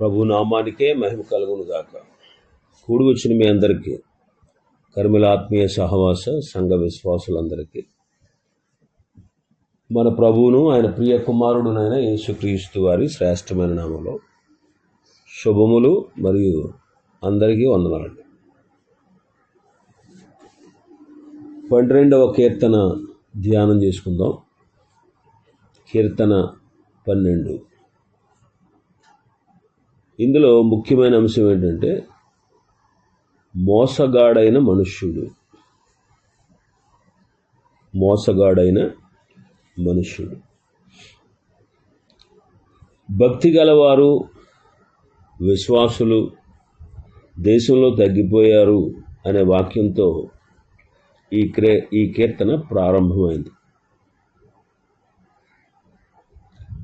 ప్రభు నామానికే మహిమ కలుగునుగాక. కూడి వచ్చిన మీ అందరికీ కర్మిల ఆత్మీయ సహవాస సంఘ విశ్వాసులందరికీ. మన ప్రభువును ఆయన ప్రియ కుమారుడునైన యేసుక్రీస్తు వారి శ్రేష్టమైన నామలో శుభములు మరియు అందరికీ వందనాలండి. పన్నెండవ కీర్తన ధ్యానం చేసుకుందాం. కీర్తన పన్నెండు. ఇందులో ముఖ్యమైన అంశం ఏంటంటే మోసగాడైన మనుష్యుడు. మోసగాడైన మనుష్యుడు. భక్తి గలవారు విశ్వాసులు దేశంలో తగ్గిపోయారు అనే వాక్యంతో ఈ క్రే ఈ కీర్తన ప్రారంభమైంది.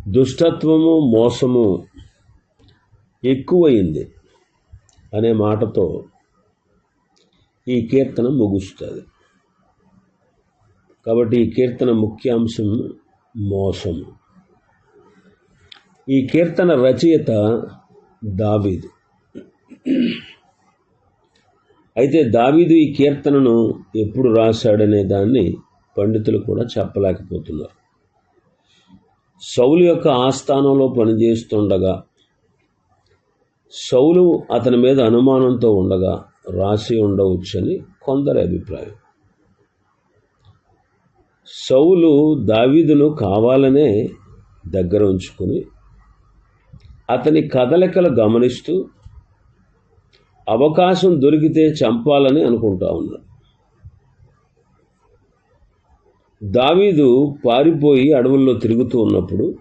దుష్టత్వము మోసము ఎక్కువయింది అనే మాటతో ఈ కీర్తన ముగుస్తుంది. కాబట్టి ఈ కీర్తన ముఖ్యాంశం మోసము ఈ కీర్తన రచయిత దావీదు. అయితే దావీదు ఈ కీర్తనను ఎప్పుడు రాశాడనే దాన్ని పండితులు కూడా చెప్పలేకపోతున్నారు. సౌలు యొక్క ఆస్థానంలో పనిచేస్తుండగా సౌలు అతని మీద అనుమానంతో ఉండగా రాసి ఉండవచ్చని కొందరి అభిప్రాయం. సౌలు దావీదును కావాలనే దగ్గర ఉంచుకుని అతని కదలికలు గమనిస్తూ అవకాశం దొరికితే చంపాలని అనుకుంటా ఉన్నాడు. దావీదు పారిపోయి అడవుల్లో తిరుగుతూ ఉన్నప్పుడు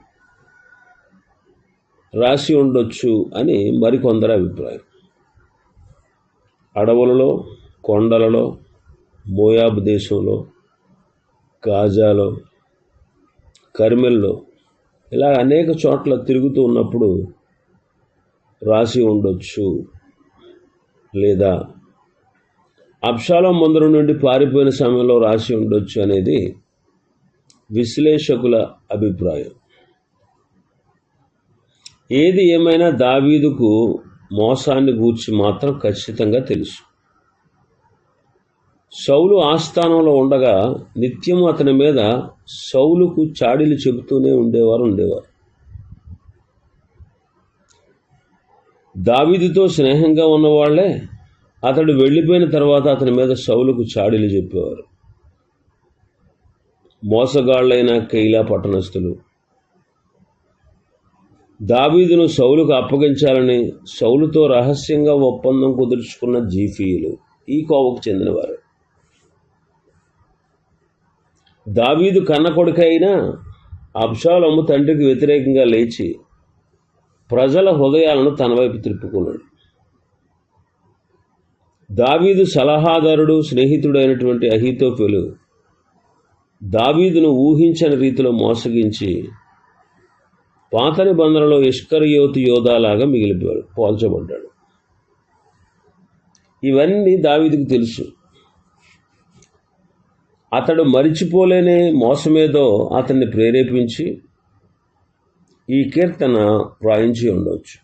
రాసి ఉండొచ్చు అని మరికొందరి అభిప్రాయం. అడవులలో కొండలలో మోయాబు దేశంలో గాజాలో కర్మెల్లో ఇలా అనేక చోట్ల తిరుగుతూ ఉన్నప్పుడు రాసి ఉండొచ్చు లేదా అప్షాలం ముందర నుండి పారిపోయిన సమయంలో రాసి ఉండొచ్చు అనేది విశ్లేషకుల అభిప్రాయం. ఏది ఏమైనా దావీదుకు మోసాన్ని గూర్చి మాత్రం ఖచ్చితంగా తెలుసు. సౌలు ఆస్థానంలో ఉండగా నిత్యం అతని మీద సౌలుకు చాడీలు చెబుతూనే ఉండేవారు ఉండేవారు. దావీదుతో స్నేహంగా ఉన్నవాళ్ళే అతడు వెళ్ళిపోయిన తర్వాత అతని మీద సౌలుకు చాడీలు చెప్పేవారు. మోసగాళ్ళైన కైలా పట్టణస్థులు దావీదును సౌలుకు అప్పగించాలని సౌలుతో రహస్యంగా ఒప్పందం కుదుర్చుకున్న జీఫీయులు ఈ కోవకు చెందినవారు. దావీదు కన్న కొడుకు అబ్షాలము తండ్రికి వ్యతిరేకంగా లేచి ప్రజల హృదయాలను తన వైపు తిప్పుకున్నాడు. దావీదు సలహాదారుడు స్నేహితుడైనటువంటి అహీతోఫెలు దావీదును ఊహించని రీతిలో మోసగించి పాత నిబంధనలో ఇష్కరియోతి యోధాలాగా మిగిలిపోయాడు పోల్చబడ్డాడు. ఇవన్నీ దావీదుకు తెలుసు. అతడు మరిచిపోలేని మోసమేదో అతన్ని ప్రేరేపించి ఈ కీర్తన వ్రాయించి ఉండవచ్చు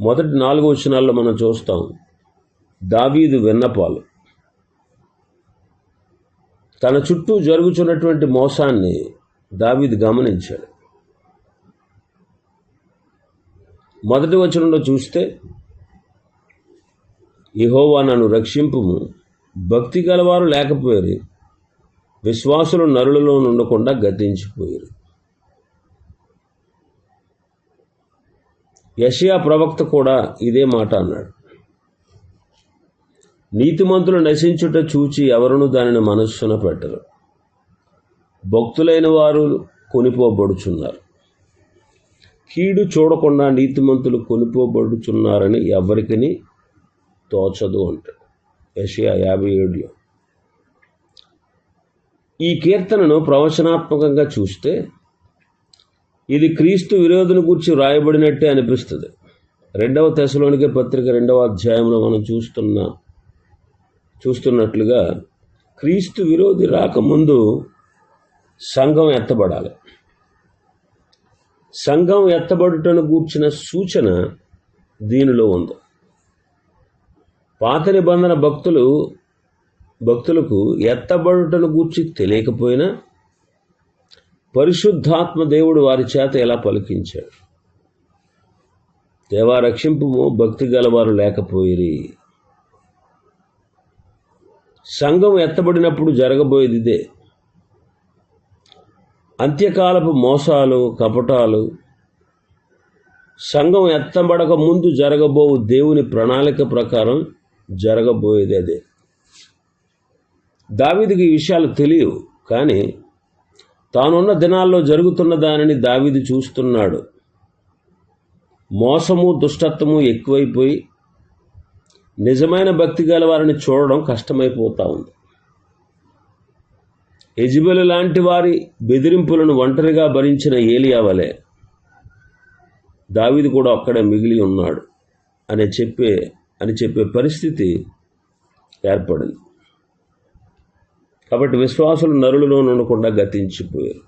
మొదటి నాలుగు వచనాల్లో మనం చూస్తాం దావీదు విన్నపాలు. తన చుట్టూ జరుగుతున్నటువంటి మోసాన్ని దావీదు గమనించాడు. మొదటి వచనంలో చూస్తే ఇహోవా నన్ను రక్షింపుము. భక్తి గలవారు లేకపోయారు విశ్వాసులు నరులలో ఉండకుండా గతించిపోయారు యషయా ప్రవక్త కూడా ఇదే మాట అన్నాడు. నీతిమంతులు నశించుట చూచి ఎవరును దానిని మనస్సున పెట్టరు. భక్తులైన వారు కొనిపోబడుచున్నారు. కీడు చూడకుండా నీతిమంతులు కొనిపోబడుచున్నారని ఎవరికని తోచదు అంటాడు యషియా యాభై ఏడులో. ఈ కీర్తనను ప్రవచనాత్మకంగా చూస్తే ఇది క్రీస్తు విరోధుని గురించి వ్రాయబడినట్టే అనిపిస్తుంది. రెండవ దశలోనికే పత్రిక రెండవ అధ్యాయంలో మనం చూస్తున్న చూస్తున్నట్లుగా క్రీస్తు విరోధి రాకముందు సంఘం ఎత్తబడాలి. సంఘం ఎత్తబడుటను గూర్చిన సూచన దీనిలో ఉంది. పాత నిబంధన భక్తులు భక్తులకు ఎత్తబడుటను గూర్చి తెలియకపోయినా పరిశుద్ధాత్మ దేవుడు వారి చేత ఎలా పలికించాడు. దేవా రక్షింపు భక్తి గలవారు లేకపోయిరి. సంఘం ఎత్తబడినప్పుడు జరగబోయేది ఇదే అంత్యకాలపు మోసాలు కపటాలు సంఘం ఎత్తబడక ముందు జరగబోవు దేవుని ప్రణాళిక ప్రకారం జరగబోయేది అదే. దావీదికి ఈ విషయాలు తెలియవు కానీ తానున్న దినాల్లో జరుగుతున్న దానిని దావిది చూస్తున్నాడు. మోసము దుష్టత్వము ఎక్కువైపోయి నిజమైన భక్తి గల వారిని చూడడం కష్టమైపోతా ఉంది. ఎజిబెలు లాంటి వారి బెదిరింపులను ఒంటరిగా భరించిన ఏలియా వలె దావీదు కూడా అక్కడే మిగిలి ఉన్నాడు అని చెప్పే అని చెప్పే పరిస్థితి ఏర్పడింది. కాబట్టి విశ్వాసులు నరులలో ఉండకుండా గతించిపోయారు.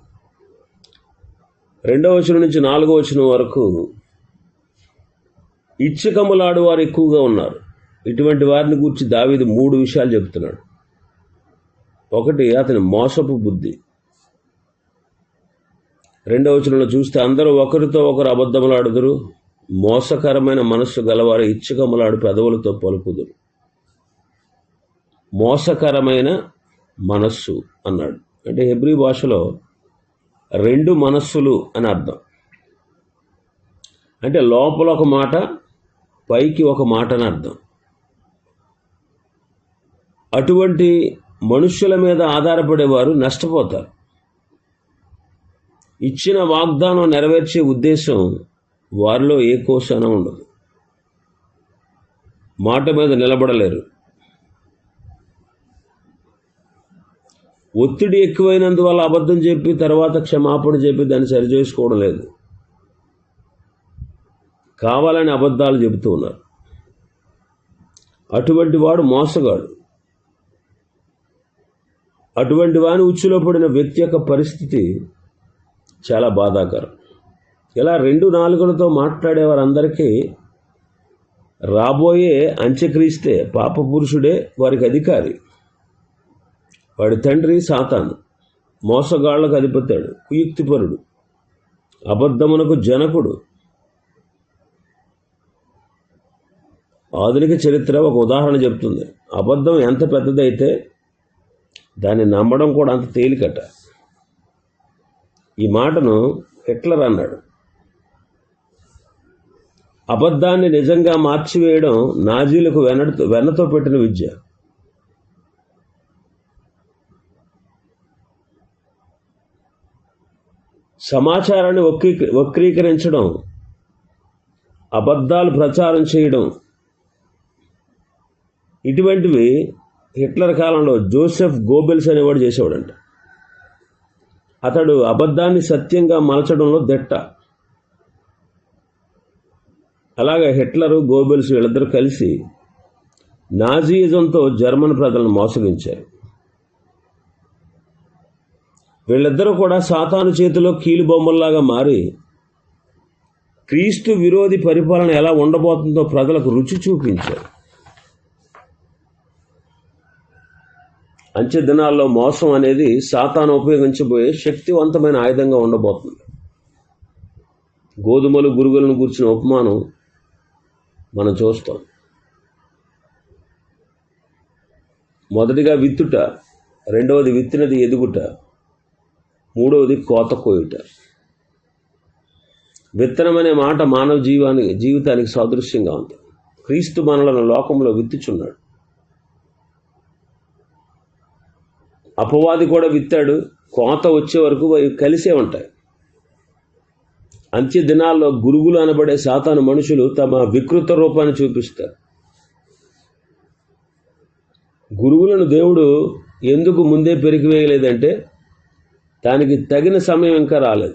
రెండవ వచనం నుంచి నాలుగో వచనం వరకు ఇచ్చకములాడు వారు ఎక్కువగా ఉన్నారు. ఇటువంటి వారిని గురించి దావిది మూడు విషయాలు చెబుతున్నాడు ఒకటి అతని మోసపు బుద్ధి. రెండవ వచనంలో చూస్తే అందరూ ఒకరితో ఒకరు అబద్ధములాడుదురు మోసకరమైన మనస్సు గలవారు ఇచ్చకములాడు పెదవులతో పలుకుదురు. మోసకరమైన మనస్సు అన్నాడు. అంటే హెబ్రి భాషలో రెండు మనస్సులు అని అర్థం. అంటే లోపల ఒక మాట పైకి ఒక మాట అని అర్థం. అటువంటి మనుష్యుల మీద ఆధారపడేవారు నష్టపోతారు. ఇచ్చిన వాగ్దానం నెరవేర్చే ఉద్దేశం వారిలో ఏ కోసన ఉండదు. మాట మీద నిలబడలేరు. ఒత్తిడి ఎక్కువైనందువల్ల అబద్ధం చెప్పి తర్వాత క్షమాపణ చెప్పి దాన్ని సరిచేసుకోవడం లేదు. కావాలని అబద్ధాలు చెబుతూ ఉన్నారు. అటువంటి వాడు మోసగాడు. అటువంటి వాని ఉచ్చులో పడిన వ్యక్తి యొక్క పరిస్థితి చాలా బాధాకరం. ఇలా రెండు నాలుగులతో మాట్లాడే వారందరికీ రాబోయే అంత్యక్రీస్తే పాప పురుషుడే వారికి అధికారి. వాడి తండ్రి సాతాను మోసగాళ్ళకు అధిపతాడు కుయుక్తిపరుడు అబద్ధమునకు జనకుడు. ఆధునిక చరిత్ర ఒక ఉదాహరణ చెప్తుంది. అబద్ధం ఎంత పెద్దదైతే దాన్ని నమ్మడం కూడా అంత తేలికట. ఈ మాటను హిట్లర్ అన్నాడు. అబద్ధాన్ని నిజంగా మార్చివేయడం నాజీలకు వెనతో వెన్నతో పెట్టిన విద్య. సమాచారాన్ని వక్రీ వక్రీకరించడం అబద్ధాలు ప్రచారం చేయడం ఇటువంటివి హిట్లర్ కాలంలో జోసెఫ్ గోబెల్స్ అనేవాడు చేసేవాడంట. అతడు అబద్ధాన్ని సత్యంగా మలచడంలో దెట్ట. అలాగే హిట్లరు గోబెల్స్ వీళ్ళిద్దరూ కలిసి నాజీయిజంతో జర్మన్ ప్రజలను మోసగించారు. వీళ్ళిద్దరూ కూడా సాతాను చేతిలో కీలు బొమ్మల్లాగా మారి క్రీస్తు విరోధి పరిపాలన ఎలా ఉండబోతుందో ప్రజలకు రుచి చూపించారు. అంచె దినాల్లో మోసం అనేది సాతాను ఉపయోగించబోయే శక్తివంతమైన ఆయుధంగా ఉండబోతుంది. గోధుమలు గురుగులను కూర్చిన ఉపమానం మనం చూస్తాం. మొదటిగా విత్తుట రెండవది విత్తినది ఎదుగుట మూడవది కోత కోయుట. విత్తనం అనే మాట మానవ జీవానికి జీవితానికి సాదృశ్యంగా ఉంది. క్రీస్తు మనలను లోకంలో విత్తుచున్నాడు. అపవాది కూడా విత్తాడు. కోత వచ్చే వరకు కలిసే ఉంటాయి. అంత్య దినాల్లో గురుగులు అనబడే సాతాను మనుషులు తమ వికృత రూపాన్ని చూపిస్తారు. గురువులను దేవుడు ఎందుకు ముందే పెరిగివేయలేదంటే దానికి తగిన సమయం ఇంకా రాలేదు.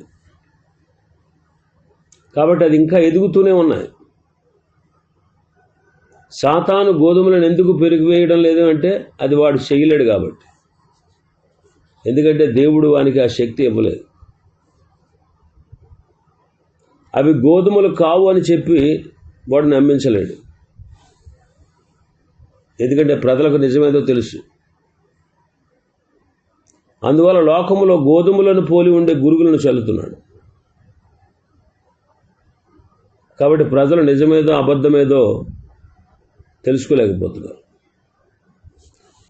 కాబట్టి అది ఇంకా ఎదుగుతూనే ఉన్నాయి. సాతాను గోధుమలను ఎందుకు పెరిగివేయడం లేదు అంటే అది వాడు చేయలేడు కాబట్టి. ఎందుకంటే దేవుడు వానికి ఆ శక్తి ఇవ్వలేదు. అవి గోధుమలు కావు అని చెప్పి వాడు నమ్మించలేడు. ఎందుకంటే ప్రజలకు నిజమేదో తెలుసు. అందువల్ల లోకములో గోధుమలను పోలి ఉండే గురుగులను చల్లుతున్నాడు. కాబట్టి ప్రజలు నిజమేదో అబద్ధమేదో తెలుసుకోలేకపోతున్నారు.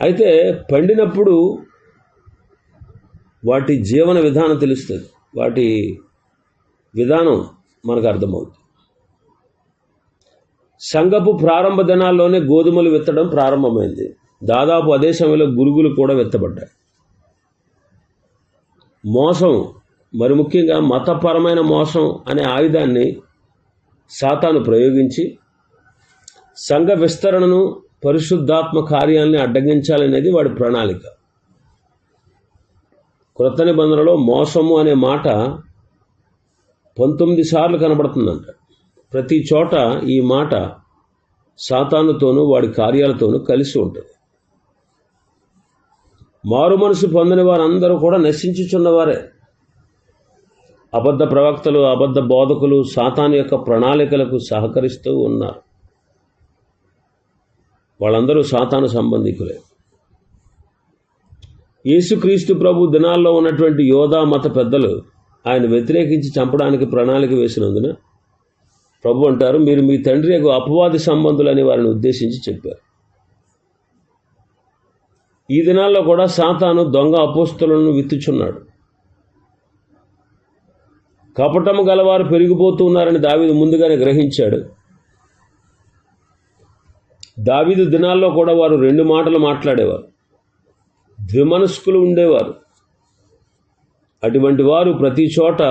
అయితే పండినప్పుడు వాటి జీవన విధానం తెలుస్తుంది. వాటి విధానం మనకు అర్థమవుతుంది. సంఘపు ప్రారంభ దినాల్లోనే గోధుమలు విత్తడం ప్రారంభమైంది. దాదాపు అదే సమయంలో గురుగులు కూడా విత్తబడ్డాయి. మోసం మరి ముఖ్యంగా మతపరమైన మోసం అనే ఆయుధాన్ని సాతాను ప్రయోగించి సంఘ విస్తరణను పరిశుద్ధాత్మ కార్యాలని అడ్డగించాలనేది వాడి ప్రణాళిక. క్రొత్త నిబంధనలో మోసము అనే మాట పంతొమ్మిది సార్లు కనబడుతుందంట. ప్రతి చోట ఈ మాట సాతానుతోనూ వాడి కార్యాలతోనూ కలిసి ఉంటుంది. మారు మనసు పొందని వారందరూ కూడా నశించుచున్నవారే. అబద్ధ ప్రవక్తలు అబద్ధ బోధకులు సాతాను యొక్క ప్రణాళికలకు సహకరిస్తూ ఉన్నారు. వాళ్ళందరూ సాతాను సంబంధికులే. యేసుక్రీస్తు ప్రభు దినాల్లో ఉన్నటువంటి యోధా మత పెద్దలు ఆయన వ్యతిరేకించి చంపడానికి ప్రణాళిక వేసినందున ప్రభు అంటారు మీరు మీ తండ్రి యొక్క అపవాది సంబంధులని వారిని ఉద్దేశించి చెప్పారు. ఈ దినాల్లో కూడా సాతాను దొంగ అపోస్తులను విత్తుచున్నాడు. కపటము గలవారు పెరిగిపోతూ ఉన్నారని దావీదు ముందుగానే గ్రహించాడు. దావీదు దినాల్లో కూడా వారు రెండు మాటలు మాట్లాడేవారు. ద్విమనస్కులు ఉండేవారు. అటువంటి వారు ప్రతి చోట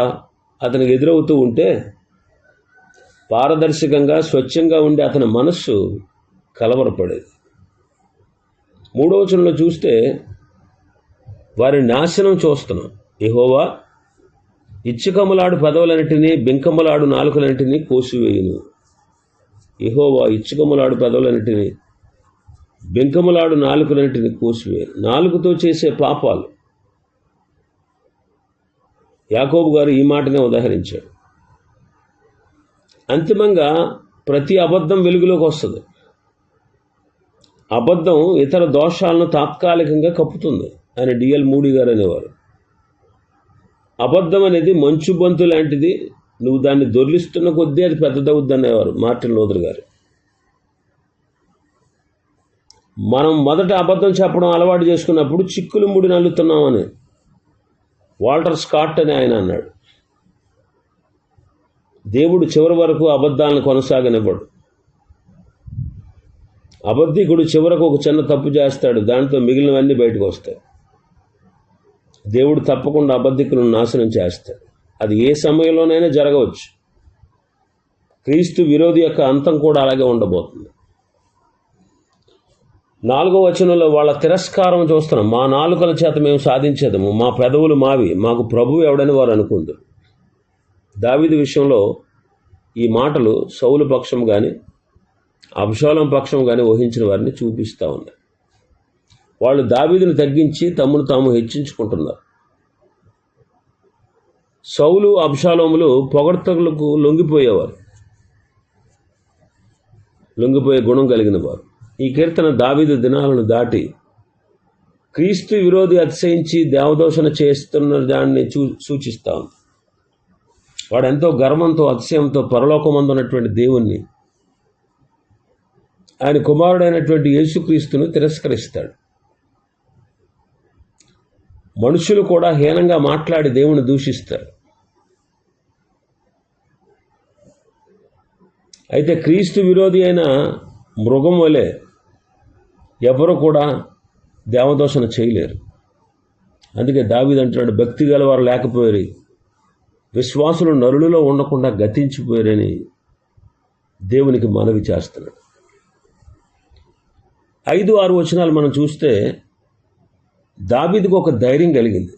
అతనికి ఎదురవుతూ ఉంటే పారదర్శకంగా స్వచ్ఛంగా ఉండే అతని మనస్సు కలవరపడేది. మూడవచనంలో చూస్తే వారి నాశనం చూస్తున్నాం. ఇహోవా ఇచ్చుకమ్మలాడు పదవులన్నిటినీ బెంకమ్మలాడు నాలుకలన్నిటినీ కోసివేయును. ఇహోవా ఇచ్చుకమ్మలాడు పదవులన్నిటినీ బెంకములాడు నాలుకలన్నిటిని కోసివేయను నాలుగుతో చేసే పాపాలు. యాకోబు గారు ఈ మాటనే ఉదాహరించాడు. అంతిమంగా ప్రతి అబద్ధం వెలుగులోకి వస్తుంది. అబద్ధం ఇతర దోషాలను తాత్కాలికంగా కప్పుతుంది ఆయన డిఎల్ మూడి గారు అనేవారు. అబద్ధం అనేది మంచు బంతు లాంటిది. నువ్వు దాన్ని దొర్లిస్తున్న కొద్దీ అది పెద్దదవుద్ది అనేవారు. మార్టిన్ లోదర్ గారు. మనం మొదట అబద్ధం చెప్పడం అలవాటు చేసుకున్నప్పుడు చిక్కులు ముడి నల్లుతున్నామని. వాల్టర్ స్కాట్ అని ఆయన అన్నాడు. దేవుడు చివరి వరకు అబద్ధాలను కొనసాగనివ్వడు. అబద్ధికుడు చివరకు ఒక చిన్న తప్పు చేస్తాడు. దాంతో మిగిలినవన్నీ బయటకు వస్తాయి దేవుడు తప్పకుండా అబద్ధికులను నాశనం చేస్తాడు. అది ఏ సమయంలోనైనా జరగవచ్చు. క్రీస్తు విరోధి యొక్క అంతం కూడా అలాగే ఉండబోతుంది. నాలుగో వచనంలో వాళ్ళ తిరస్కారం చూస్తున్నాం. మా నాలుకల చేత మేము సాధించేదము. మా పెదవులు మావి. మాకు ప్రభువు ఎవడని వారు అనుకుందరు దావిది విషయంలో ఈ మాటలు సౌలు పక్షం కానీ అభిషోలం పక్షం కానీ ఊహించిన వారిని చూపిస్తూ ఉన్నాయి వాళ్ళు దావీదును తగ్గించి తమ్మును తాము హెచ్చించుకుంటున్నారు. సౌలు అభిషాలములు పొగడ్తలకు లొంగిపోయేవారు. లొంగిపోయే గుణం కలిగిన వారు. ఈ కీర్తన దావీదు దినాలను దాటి క్రీస్తు విరోధి అతిశయించి దేవదోషణ చేస్తున్న దాన్ని చూ సూచిస్తా ఉంది. వాడు ఎంతో గర్వంతో అతిశయంతో పరలోకమందున్నటువంటి దేవుణ్ణి ఆయన కుమారుడైనటువంటి యేసుక్రీస్తును తిరస్కరిస్తాడు. మనుషులు కూడా హీనంగా మాట్లాడి దేవుని దూషిస్తారు. అయితే క్రీస్తు విరోధి అయిన మృగం వలె ఎవరు కూడా దేవదోషణ చేయలేరు. అందుకే దావీదు అంటున్నాడు భక్తి గలవారు లేకపోయారు విశ్వాసులు నరులలో ఉండకుండా గతించిపోయారని దేవునికి మనవి చేస్తున్నాడు. ఐదు ఆరు వచనాలు మనం చూస్తే దావీదుకు ఒక ధైర్యం కలిగింది.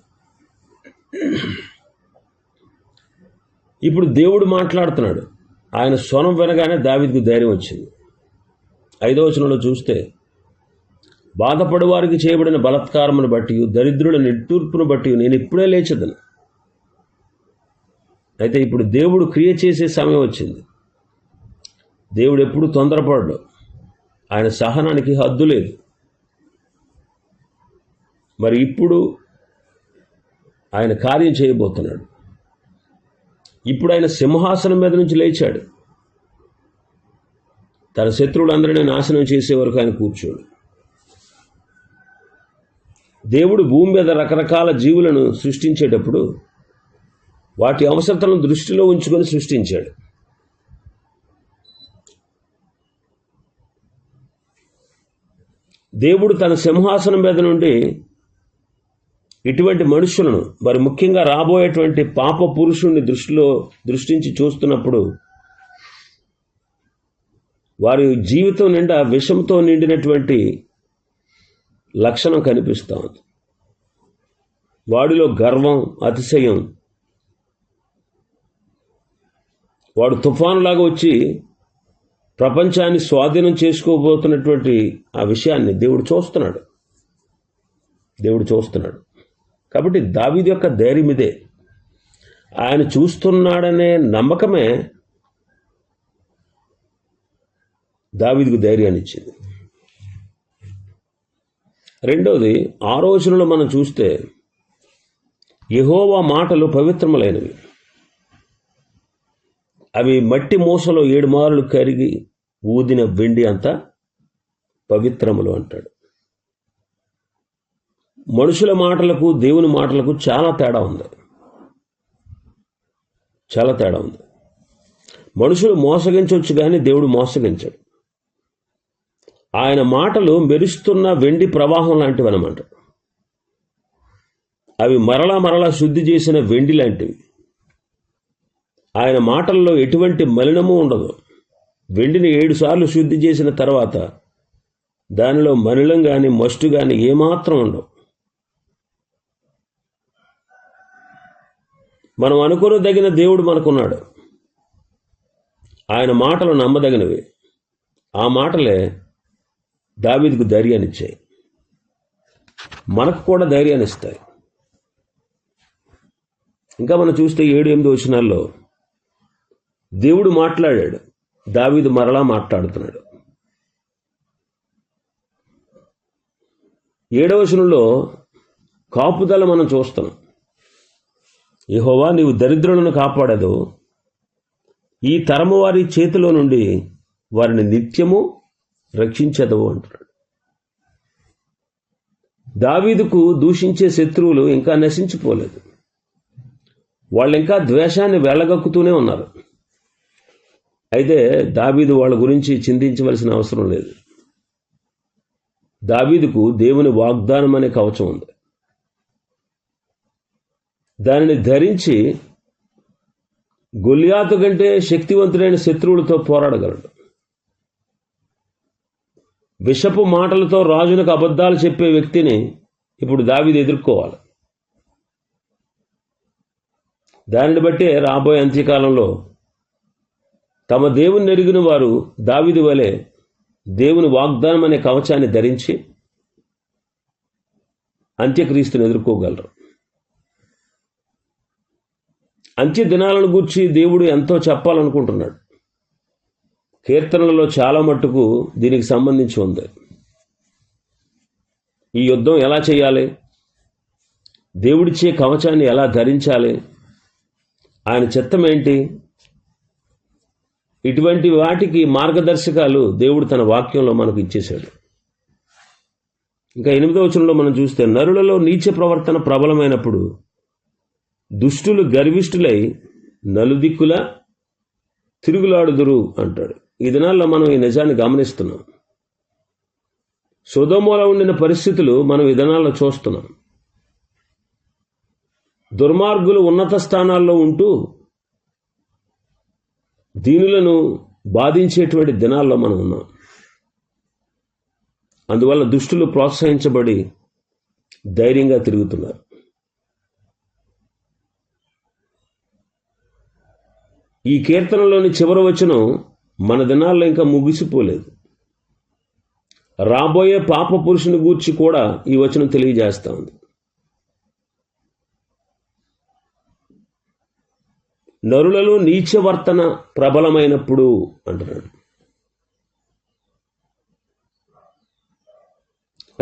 ఇప్పుడు దేవుడు మాట్లాడుతున్నాడు. ఆయన స్వనం వినగానే దావీదుకు ధైర్యం వచ్చింది. ఐదో వచనంలో చూస్తే బాధపడువారికి చేయబడిన బలత్కారమును బట్టి దరిద్రుల నిట్టూర్పును బట్టి నేను ఇప్పుడే లేచదను. అయితే ఇప్పుడు దేవుడు క్రియ చేసే సమయం వచ్చింది. దేవుడు ఎప్పుడు తొందరపడ్డు. ఆయన సహనానికి హద్దు లేదు. మరి ఇప్పుడు ఆయన కార్యం చేయబోతున్నాడు. ఇప్పుడు ఆయన సింహాసనం మీద నుంచి లేచాడు. తన శత్రువులందరినీ నాశనం చేసే వరకు ఆయన కూర్చోడు. దేవుడు భూమి మీద రకరకాల జీవులను సృష్టించేటప్పుడు వాటి అవసరతలను దృష్టిలో ఉంచుకొని సృష్టించాడు. దేవుడు తన సింహాసనం మీద నుండి ఇటువంటి మనుషులను మరి ముఖ్యంగా రాబోయేటువంటి పాప పురుషుణ్ణి దృష్టిలో దృష్టించి చూస్తున్నప్పుడు వారి జీవితం నిండా విషంతో నిండినటువంటి లక్షణం కనిపిస్తూ ఉంది. వాడిలో గర్వం అతిశయం. వాడు తుఫానులాగా వచ్చి ప్రపంచాన్ని స్వాధీనం చేసుకోబోతున్నటువంటి ఆ విషయాన్ని దేవుడు చూస్తున్నాడు. దేవుడు చూస్తున్నాడు. కాబట్టి దావీది యొక్క ధైర్యం ఇదే. ఆయన చూస్తున్నాడనే నమ్మకమే దావీదుకు ధైర్యాన్ని ఇచ్చింది. రెండవది ఆ రోజులలో మనం చూస్తే యహోవా మాటలు పవిత్రములైనవి. అవి మట్టి మూసలో ఏడు మారులు కరిగి ఊదిన వెండి అంతా పవిత్రములు అంటాడు. మనుషుల మాటలకు దేవుని మాటలకు చాలా తేడా ఉంది. చాలా తేడా ఉంది. మనుషులు మోసగించవచ్చు కానీ దేవుడు మోసగించాడు. ఆయన మాటలు మెరుస్తున్న వెండి ప్రవాహం లాంటివి అనమాట అవి మరలా మరలా శుద్ధి చేసిన వెండి లాంటివి. ఆయన మాటల్లో ఎటువంటి మలినము ఉండదు. వెండిని ఏడు సార్లు శుద్ధి చేసిన తర్వాత దానిలో మలినం కానీ మస్టు కానీ ఏమాత్రం ఉండవు. మనం అనుకోదగిన దేవుడు మనకున్నాడు. ఆయన మాటలు నమ్మదగినవి. ఆ మాటలే దావీదుకు ధైర్యాన్ని ఇచ్చాయి. మనకు కూడా ధైర్యాన్ని ఇస్తాయి. ఇంకా మనం చూస్తే ఏడు ఎనిమిది వచనాల్లో దేవుడు మాట్లాడాడు. దావీదు మరలా మాట్లాడుతున్నాడు. ఏడవ వచనంలో కాపుదల మనం చూస్తున్నాం. యహోవా నీవు దరిద్రులను కాపాడదు. ఈ తరము వారి చేతిలో నుండి వారిని నిత్యము రక్షించదవు అంటున్నాడు. దావీదుకు దూషించే శత్రువులు ఇంకా నశించిపోలేదు. వాళ్ళు ఇంకా ద్వేషాన్ని వెళ్ళగక్కుతూనే ఉన్నారు. అయితే దావీదు వాళ్ళ గురించి చింతించవలసిన అవసరం లేదు. దావీదుకు దేవుని వాగ్దానం అనే కవచం ఉంది. దానిని ధరించి గొలియాతు కంటే శక్తివంతుడైన శత్రువులతో పోరాడగలడు. విషపు మాటలతో రాజునకు అబద్ధాలు చెప్పే వ్యక్తిని ఇప్పుడు దావిది ఎదుర్కోవాలి. దానిని బట్టే రాబోయే అంత్యకాలంలో తమ దేవుని ఎరిగిన వారు దావిది వలె దేవుని వాగ్దానం అనే కవచాన్ని ధరించి అంత్యక్రీస్తుని ఎదుర్కోగలరు. అంత్య దినాలను గూర్చి దేవుడు ఎంతో చెప్పాలనుకుంటున్నాడు. కీర్తనలలో చాలా మట్టుకు దీనికి సంబంధించి ఉంది. ఈ యుద్ధం ఎలా చేయాలి? దేవుడిచ్చే కవచాన్ని ఎలా ధరించాలి? ఆయన చిత్తం ఏంటి? ఇటువంటి వాటికి మార్గదర్శకాలు దేవుడు తన వాక్యంలో మనకు ఇచ్చేశాడు. ఇంకా ఎనిమిదవ వచనంలో మనం చూస్తే నరులలో నీచ ప్రవర్తన ప్రబలమైనప్పుడు దుష్టులు గర్విష్ఠులై నలుదిక్కుల తిరుగులాడుదురు అంటాడు. ఈ దినాల్లో మనం ఈ నిజాన్ని గమనిస్తున్నాం. సుధమూల ఉండిన పరిస్థితులు మనం ఈ దినాల్లో చూస్తున్నాం. దుర్మార్గులు ఉన్నత స్థానాల్లో ఉంటూ దీనులను బాధించేటువంటి దినాల్లో మనం ఉన్నాం. అందువల్ల దుష్టులు ప్రోత్సహించబడి ధైర్యంగా తిరుగుతున్నారు. ఈ కీర్తనలోని చివరి వచనం మన దినాల్లో ఇంకా ముగిసిపోలేదు. రాబోయే పాప పురుషుని గూర్చి కూడా ఈ వచనం తెలియజేస్తూ ఉంది. నరులలో నీచవర్తన ప్రబలమైనప్పుడు అంటున్నాడు.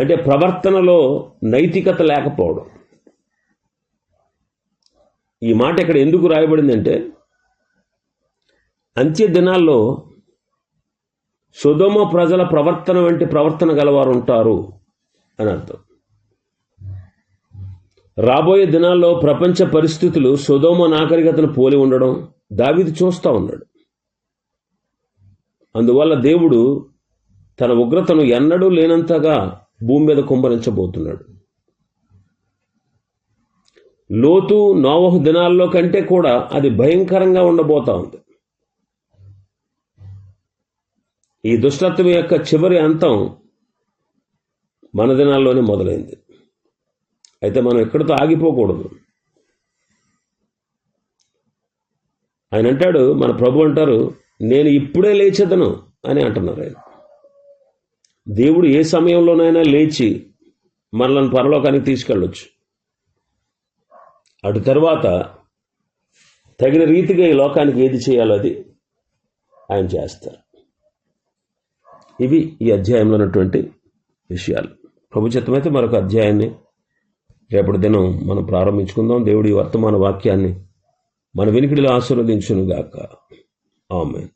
అంటే ప్రవర్తనలో నైతికత లేకపోవడం. ఈ మాట ఇక్కడ ఎందుకు రాయబడిందంటే అంత్య దినాల్లో సుధమ ప్రజల ప్రవర్తన వంటి ప్రవర్తన గలవారు ఉంటారు అని అర్థం. రాబోయే దినాల్లో ప్రపంచ పరిస్థితులు సుధోమ నాగరికతను పోలి ఉండడం దావిది చూస్తూ ఉన్నాడు. అందువల్ల దేవుడు తన ఉగ్రతను ఎన్నడూ లేనంతగా భూమి మీద కుంభరించబోతున్నాడు. లోతు నోవహు దినాల్లో కంటే కూడా అది భయంకరంగా ఉండబోతా ఉంది. ఈ దుష్టత్వం యొక్క చివరి అంతం మన దినాల్లోనే మొదలైంది. అయితే మనం ఎక్కడితో ఆగిపోకూడదు. ఆయన అంటాడు మన ప్రభు అంటారు నేను ఇప్పుడే లేచేదను అని అంటున్నారు ఆయన. దేవుడు ఏ సమయంలోనైనా లేచి మనల్ని పరలోకానికి తీసుకెళ్ళొచ్చు. అటు తర్వాత తగిన రీతిగా ఈ లోకానికి ఏది చేయాలో అది ఆయన చేస్తారు. ఇవి ఈ అధ్యాయంలో ఉన్నటువంటి విషయాలు. ప్రభుత్వమైతే మరొక అధ్యాయాన్ని రేపటి దినం మనం ప్రారంభించుకుందాం. దేవుడి వర్తమాన వాక్యాన్ని మన వెనుకడిలో ఆశీర్వదించునుగాక. ఆమెన్.